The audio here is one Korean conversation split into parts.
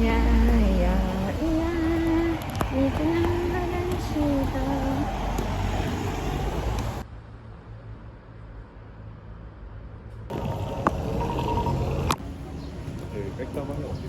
야야 야 이준아 화장실이다 여기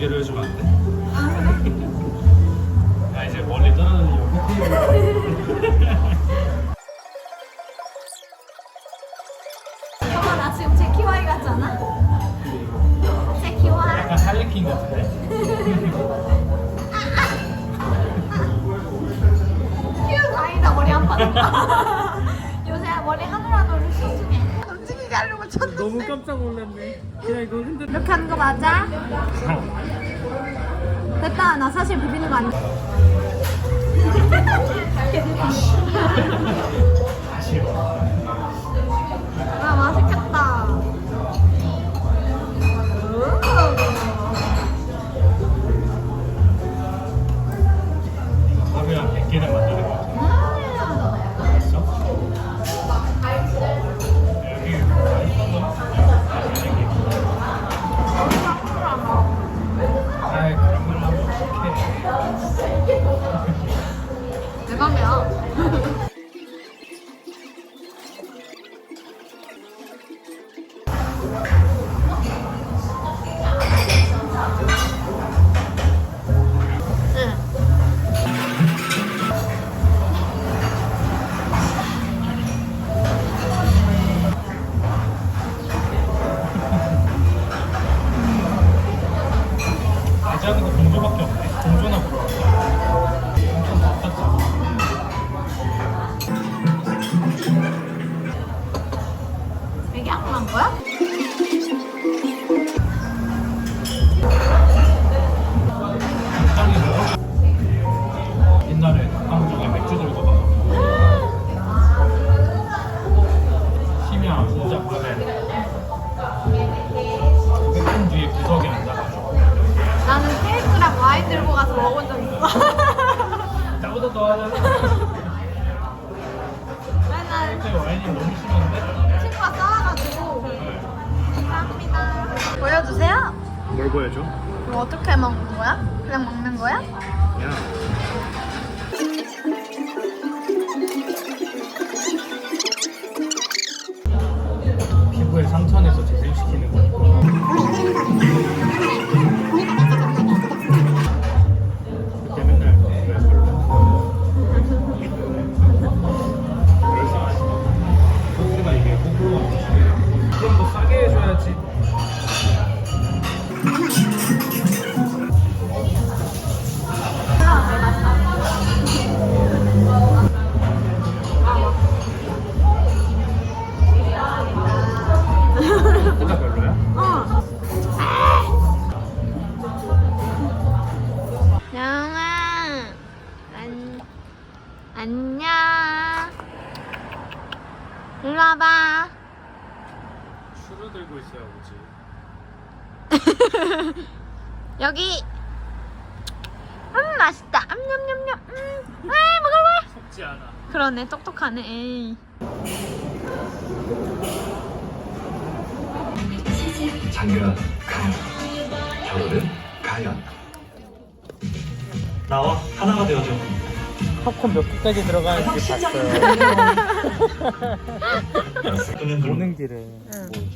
공개를 해주면 안 돼? 야 이제 멀리 떨어지는 이유. 형아 나 지금 제키와이 깜짝 너무 깜짝 놀랐네. 그냥 이거 흔들. 이렇게 하는 거 맞아? 어. 됐다 나 사실 비비는 거 안. 돼. 아, 친구가 싸워가지고 감사합니다 보여주세요 뭘 보여줘? 이거 어떻게 먹는 거야? 그냥 먹는 거야? 그냥 일로 와봐. 추를 들고 있어요, 아버지. 여기. 음 맛있다. 음냠냠냠. 음. 아 먹을래? 속지 않아. 그러네 똑똑하네. 에이. 장면 가연. 겨울은 가연. 나와 하나가 되어줘. 팝콘 몇 개까지 들어가는지 봤어요. 오는 길에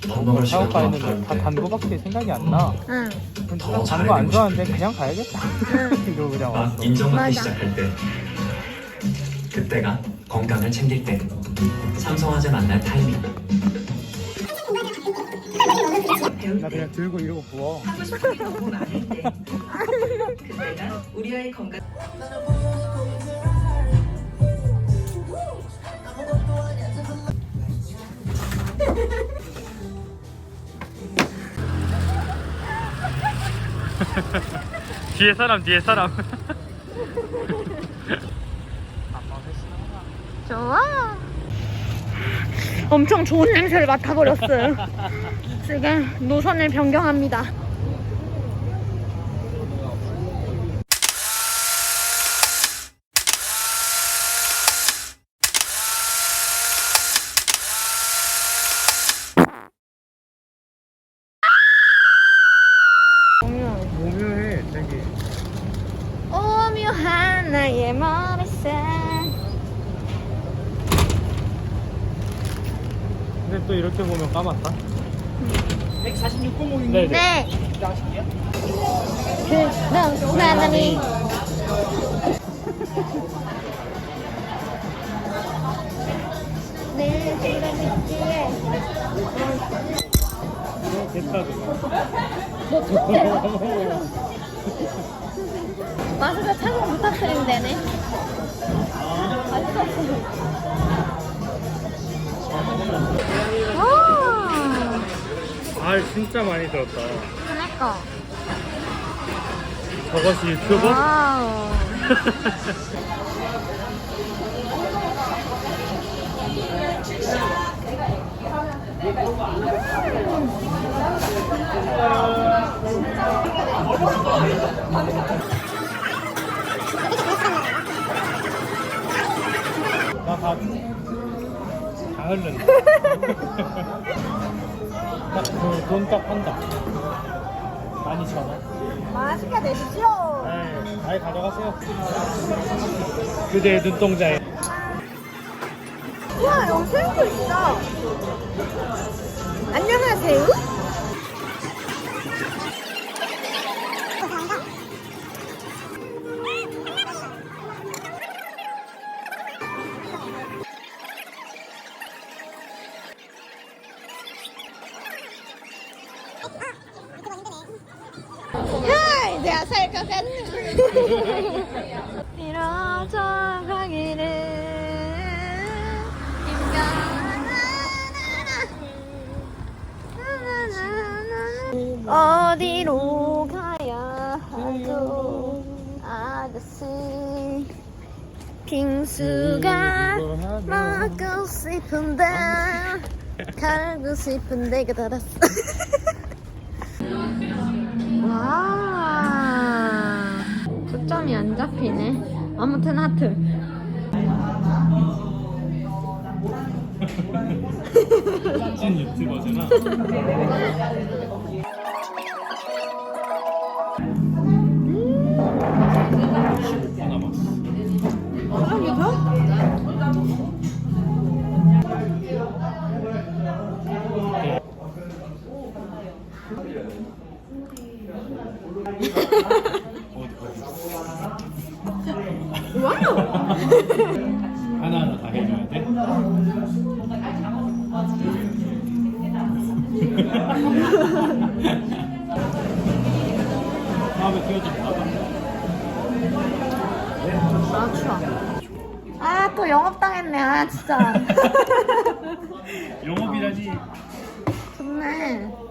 덤덤을 사고 시간 가 동안 있는데 다때단 거밖에 생각이 안 나. 응 근데 더단거 안 좋아하는데. 그냥 가야겠다. 이러고 그냥 난 왔어. 인정받기. 시작할 때 그때가 건강을 챙길 때 삼성화재 만날 타이밍 나 그냥 들고 이러고 부어. 하고 싶은 게 너무 많을 때 그때가 우리 아이 건강 뒤에 사람 뒤에 사람. 좋아. 엄청 좋은 냄새를 맡아버렸어요. 지금 노선을 변경합니다 오묘해 되게. 오묘한 나의 머릿속 근데 또 이렇게 보면 까맣다. 146공공인데. 네. 네. 그런 사람이 내 생각 있기에. 됐다 마스크 착용 부탁드리면 되네 와아 진짜 많이 들었다. 그니까. 저것이 유튜버? 와우 나다 다 흘른다. 딱돈딱 한다. 많이 천 원. 맛있게 드십시오 네, 잘 가져가세요. 그대의 눈동자에. 와 여기 새우도 있어 안녕하세요. 내가 살것 같네 이뤄져 가기를 어디로 가야 하죠? 아저씨 빙수가 먹고 싶은데 갈고 싶은데 기다렸어. 와. 초점이 안 잡히네. 아무튼 하트. 찐 유튜버잖아. 다음에. 아 추워 아 또 영업당했네 아 진짜 영업이라니. 좋네